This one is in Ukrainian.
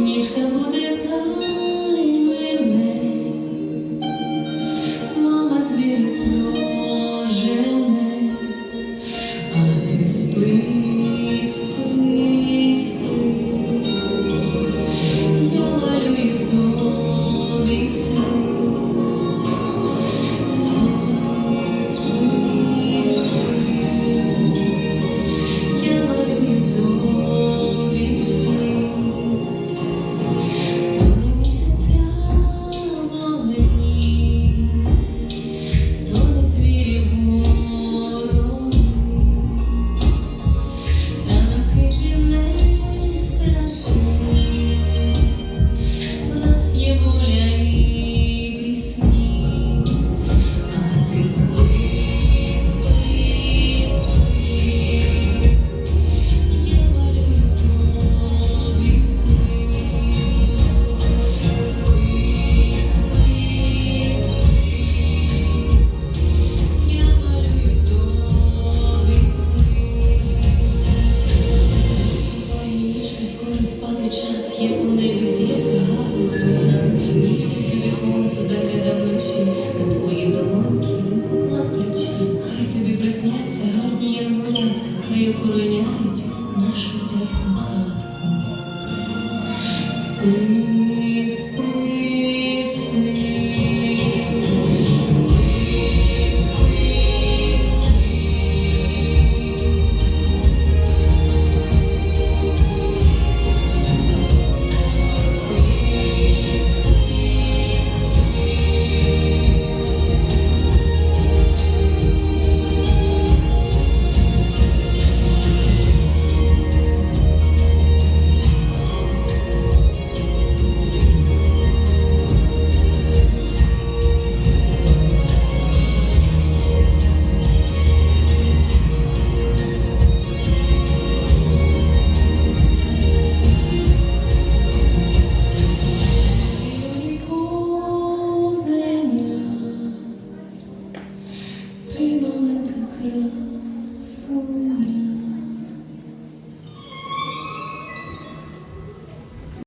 Нічка буде так. у небі зірка гарно тринадцять місяців віконце закидав ночі. На твої. Хай тобі присняться гарні ярмолятка, хай охороняють нашу теплу.